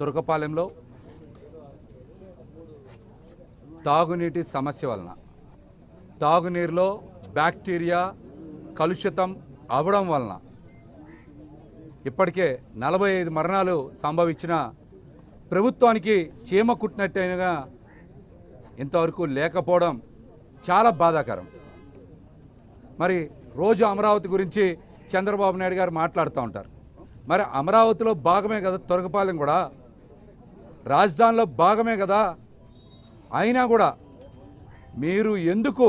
తురకపాలెంలో తాగునీటి సమస్య వలన. తాగునీరులో బ్యాక్టీరియా కలుషితం అవడం వలన. ఇప్పటికే నలభై ఐదు మరణాలు సంభవించిన ప్రభుత్వానికి చీమ కుట్టినట్టయినగా ఇంతవరకు లేకపోవడం చాలా బాధాకరం. మరి రోజు అమరావతి గురించి చంద్రబాబు నాయుడు గారు మాట్లాడుతూ ఉంటారు. మరి అమరావతిలో భాగమే కదా తొరగపాలెం కూడా. రాజధానిలో భాగమే కదా. అయినా కూడా మీరు ఎందుకు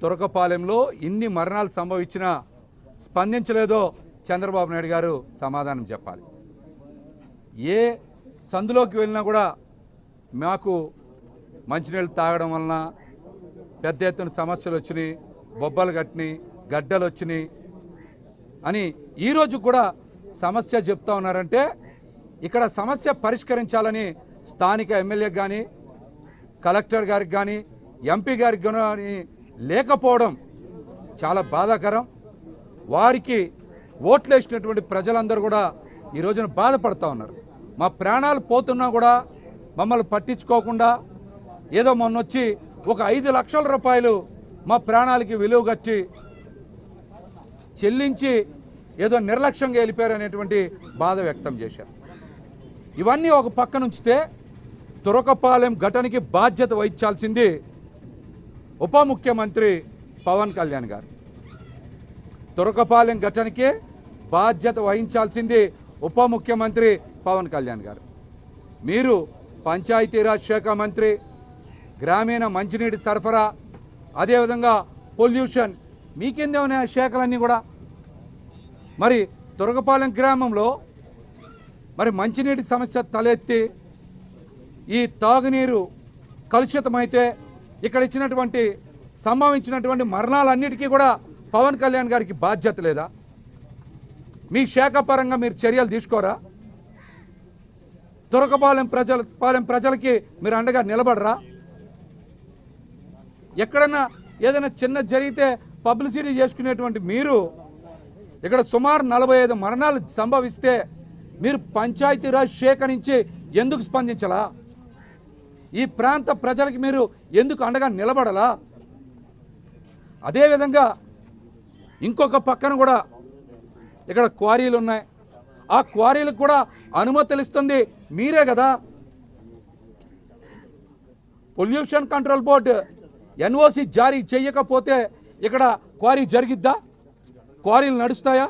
తురకపాలెంలో ఇన్ని మరణాలు సంభవించినా స్పందించలేదో చంద్రబాబు నాయుడు గారు సమాధానం చెప్పాలి. ఏ సందులోకి వెళ్ళినా కూడా మాకు మంచినీళ్ళు తాగడం వలన పెద్ద ఎత్తున సమస్యలు వచ్చినాయి బొబ్బలు కట్టినాయి గడ్డలు వచ్చినాయి అని ఈరోజు కూడా సమస్య చెప్తా ఉన్నారంటే ఇక్కడ సమస్య పరిష్కరించాలని స్థానిక ఎమ్మెల్యేకి కానీ కలెక్టర్ గారికి కానీ ఎంపీ గారికి కానీ లేకపోవడం చాలా బాధాకరం. వారికి ఓట్లు వేసినటువంటి ప్రజలందరూ కూడా ఈ రోజున బాధపడుతూ ఉన్నారు. మా ప్రాణాలు పోతున్నా కూడా మమ్మల్ని పట్టించుకోకుండా ఏదో మొన్నొచ్చి ఒక ఐదు లక్షల రూపాయలు మా ప్రాణాలకి విలువ కట్టి చెల్లించి ఏదో నిర్లక్ష్యంగా వెళ్ళిపోయారు అనేటువంటి బాధ వ్యక్తం చేశారు. ఇవన్నీ ఒక పక్కన ఉంచితే తురకపాలెం ఘటనకి బాధ్యత వహించాల్సింది ఉప ముఖ్యమంత్రి పవన్ కళ్యాణ్ గారు. తురకపాలెం ఘటనకి బాధ్యత వహించాల్సింది ఉప ముఖ్యమంత్రి పవన్ కళ్యాణ్ గారు. మీరు పంచాయతీరాజ్ శాఖ మంత్రి గ్రామీణ మంచినీటి సరఫరా అదేవిధంగా పొల్యూషన్ మీకేందే ఉన్నాయి ఆ శాఖలన్నీ కూడా? మరి తురగపాలెం గ్రామంలో మరి మంచినీటి సమస్య తలెత్తి ఈ తాగునీరు కలుషితమైతే ఇక్కడ ఇచ్చినటువంటి సంభవించినటువంటి మరణాలన్నిటికీ కూడా పవన్ కళ్యాణ్ గారికి బాధ్యత లేదా? మీ శాఖ పరంగా మీరు చర్యలు తీసుకోరా? తురకపాలెం ప్రజల పాలెం ప్రజలకి మీరు అండగా నిలబడరా? ఎక్కడన్నా ఏదైనా చిన్న జరిగితే పబ్లిసిటీ చేసుకునేటువంటి మీరు ఇక్కడ సుమారు నలభై ఐదు మరణాలు సంభవిస్తే మీరు పంచాయతీరాజ్ శాఖ నుంచి ఎందుకు స్పందించలా? ఈ ప్రాంత ప్రజలకి మీరు ఎందుకు అండగా నిలబడలా? అదేవిధంగా ఇంకొక పక్కన కూడా ఇక్కడ క్వారీలు ఉన్నాయి. ఆ క్వారీలకు కూడా అనుమతులు ఇస్తుంది మీరే కదా. పొల్యూషన్ కంట్రోల్ బోర్డు ఎన్ఓసి జారీ చేయకపోతే ఇక్కడ క్వారీ జరిగిద్దా? క్వారీలు నడుస్తాయా?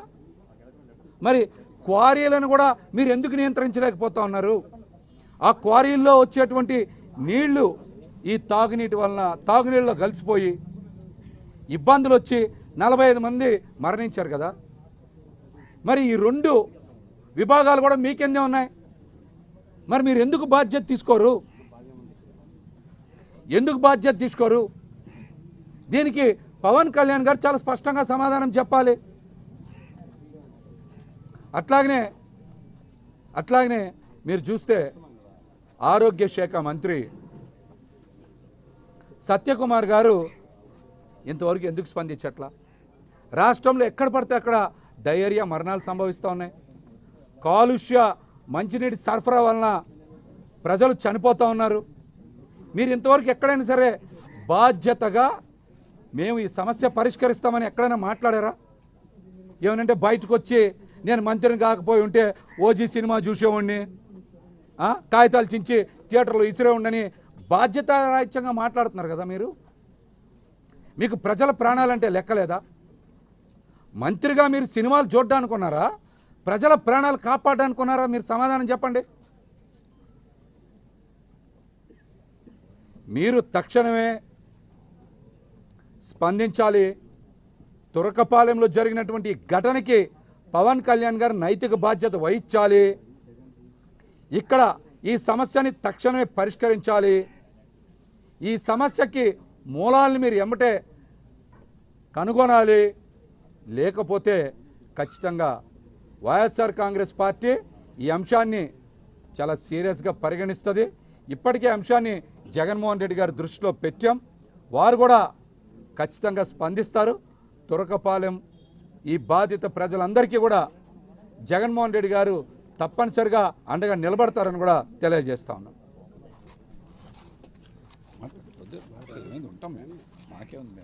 మరి క్వారీలను కూడా మీరు ఎందుకు నియంత్రించలేకపోతా ఉన్నారు? ఆ క్వారీల్లో వచ్చేటువంటి నీళ్ళు ఈ తాగునీటి వలన తాగునీళ్ళలో కలిసిపోయి ఇబ్బందులు వచ్చి నలభై ఐదు మంది మరణించారు కదా. మరి ఈ రెండు విభాగాలు కూడా మీకెందే ఉన్నాయి? మరి మీరు ఎందుకు బాధ్యత తీసుకోరు? ఎందుకు బాధ్యత తీసుకోరు? దీనికి పవన్ కళ్యాణ్ గారు చాలా స్పష్టంగా సమాధానం చెప్పాలి. అట్లాగనే అట్లాగనే మీరు చూస్తే ఆరోగ్య శాఖ మంత్రి సత్యకుమార్ గారు ఇంతవరకు ఎందుకు స్పందించట్లా? రాష్ట్రంలో ఎక్కడ పడితే అక్కడ డయేరియా మరణాలు సంభవిస్తూ ఉన్నాయి. కాలుష్య మంచినీటి సరఫరా వలన ప్రజలు చనిపోతూ ఉన్నారు. మీరు ఇంతవరకు ఎక్కడైనా సరే బాధ్యతగా మేము ఈ సమస్య పరిష్కరిస్తామని ఎక్కడైనా మాట్లాడారా? ఏమనంటే బయటకు వచ్చి నేను మంత్రిని కాకపోయి ఉంటే ఓజీ సినిమా చూసేవాడిని. కాగితాలు చించి థియేటర్లో ఇసిరే ఉండని బాధ్యతారాహిత్యంగా మాట్లాడుతున్నారు కదా మీరు? మీకు ప్రజల ప్రాణాలంటే లెక్కలేదా? మంత్రిగా మీరు సినిమాలు చూడడానికి ఉన్నారా ప్రజల ప్రాణాలు కాపాడడానికి ఉన్నారా మీరు సమాధానం చెప్పండి. మీరు తక్షణమే స్పందించాలి. తురకపాలెంలో జరిగినటువంటి ఈ ఘటనకి పవన్ కళ్యాణ్ గారు నైతిక బాధ్యత వహించాలి. ఇక్కడ ఈ సమస్యని తక్షణమే పరిష్కరించాలి. ఈ సమస్యకి మూలాలను మీరు ఎమ్మటే కనుగొనాలి. లేకపోతే ఖచ్చితంగా వైఎస్ఆర్ కాంగ్రెస్ పార్టీ ఈ అంశాన్ని చాలా సీరియస్గా పరిగణిస్తుంది. ఇప్పటికే అంశాన్ని జగన్మోహన్ రెడ్డి గారి దృష్టిలో పెట్టాం. వారు కూడా ఖచ్చితంగా స్పందిస్తారు. తురకపాలెం ఈ బాధిత ప్రజలందరికీ కూడా జగన్మోహన్ రెడ్డి గారు తప్పనిసరిగా అండగా నిలబడతారని కూడా తెలియజేస్తా ఉన్నాం. ఉంటాం మాకే ఉంది